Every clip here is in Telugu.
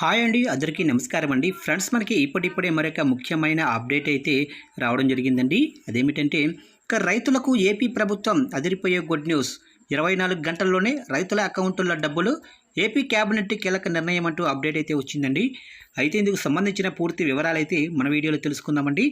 హాయ్ అండి అందరికీ నమస్కారం అండి. ఫ్రెండ్స్ మనకి ఇప్పటిప్పుడే మరొక ముఖ్యమైన అప్డేట్ అయితే రావడం జరిగిందండి. అదేమిటంటే ఇక రైతులకు ఏపీ ప్రభుత్వం అదిరిపోయే గుడ్ న్యూస్. ఇరవై నాలుగు గంటల్లోనే రైతుల అకౌంటుల్లో డబ్బులు ఏపీ క్యాబినెట్ కీలక నిర్ణయం అంటూ అప్డేట్ అయితే వచ్చిందండి. అయితే ఇందుకు సంబంధించిన పూర్తి వివరాలు అయితే మన వీడియోలో తెలుసుకుందామండి.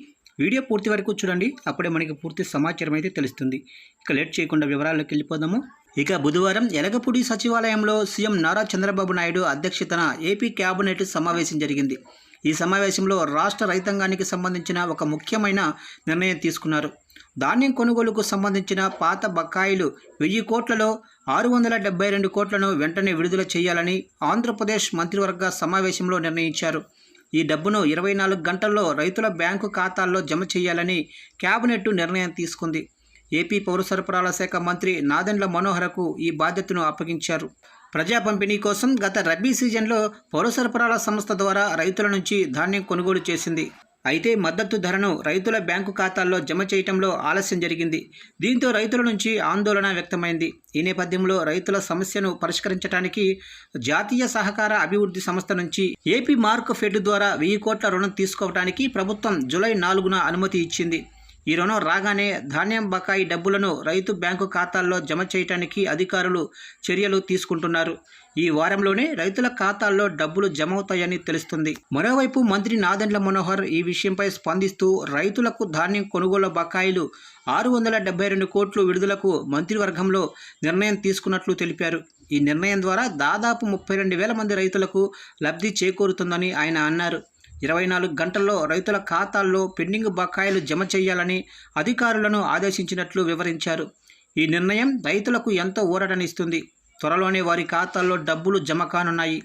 వీడియో పూర్తి వరకు చూడండి. అప్పుడే మనకి పూర్తి సమాచారం అయితే తెలుస్తుంది. ఇక లేట్ చేయకుండా వివరాల్లోకి వెళ్ళిపోదాము. ఇక బుధవారం ఎలగపూడి సచివాలయంలో సీఎం నారా చంద్రబాబు నాయుడు అధ్యక్షతన ఏపీ కేబినెట్ సమావేశం జరిగింది. ఈ సమావేశంలో రాష్ట్ర రైతాంగానికి సంబంధించిన ఒక ముఖ్యమైన నిర్ణయం తీసుకున్నారు. ధాన్యం కొనుగోలుకు సంబంధించిన పాత బకాయిలు వెయ్యి కోట్లలో ఆరు వందల డెబ్బై రెండు కోట్లను వెంటనే విడుదల చేయాలని ఆంధ్రప్రదేశ్ మంత్రివర్గ సమావేశంలో నిర్ణయించారు. ఈ డబ్బును ఇరవై నాలుగు గంటల్లో రైతుల బ్యాంకు ఖాతాల్లో జమ చేయాలని కేబినెట్ నిర్ణయం తీసుకుంది. ఏపీ పౌర సరఫరాల శాఖ మంత్రి నాదెండ్ల మనోహరకు ఈ బాధ్యతను అప్పగించారు. ప్రజా పంపిణీ కోసం గత రబీ సీజన్లో పౌర సరఫరాల సంస్థ ద్వారా రైతుల నుంచి ధాన్యం కొనుగోలు చేసింది. అయితే మద్దతు ధరను రైతుల బ్యాంకు ఖాతాల్లో జమ చేయటంలో ఆలస్యం జరిగింది. దీంతో రైతుల నుంచి ఆందోళన వ్యక్తమైంది. ఈ నేపథ్యంలో రైతుల సమస్యను పరిష్కరించడానికి జాతీయ సహకార అభివృద్ధి సంస్థ నుంచి ఏపీ మార్క్ ఫెడ్ ద్వారా వెయ్యి కోట్ల రుణం తీసుకోవడానికి ప్రభుత్వం జూలై నాలుగున అనుమతి ఇచ్చింది. ఈ రుణం రాగానే ధాన్యం బకాయి డబ్బులను రైతు బ్యాంకు ఖాతాల్లో జమ చేయడానికి అధికారులు చర్యలు తీసుకుంటున్నారు. ఈ వారంలోనే రైతుల ఖాతాల్లో డబ్బులు జమ అవుతాయని తెలుస్తుంది. మరోవైపు మంత్రి నాదెండ్ల మనోహర్ ఈ విషయంపై స్పందిస్తూ రైతులకు ధాన్యం కొనుగోలు బకాయిలు ఆరు వందల డెబ్బై రెండు కోట్లు విడుదలకు మంత్రివర్గంలో నిర్ణయం తీసుకున్నట్లు తెలిపారు. ఈ నిర్ణయం ద్వారా దాదాపు ముప్పై రెండు వేల మంది రైతులకు లబ్ధి చేకూరుతుందని ఆయన అన్నారు. ఇరవై నాలుగు గంటల్లో రైతుల ఖాతాల్లో పెండింగ్ బకాయిలు జమ చేయాలని అధికారులను ఆదేశించినట్లు వివరించారు. ఈ నిర్ణయం రైతులకు ఎంతో ఊరటనిస్తుంది. త్వరలోనే వారి ఖాతాల్లో డబ్బులు జమ కానున్నాయి.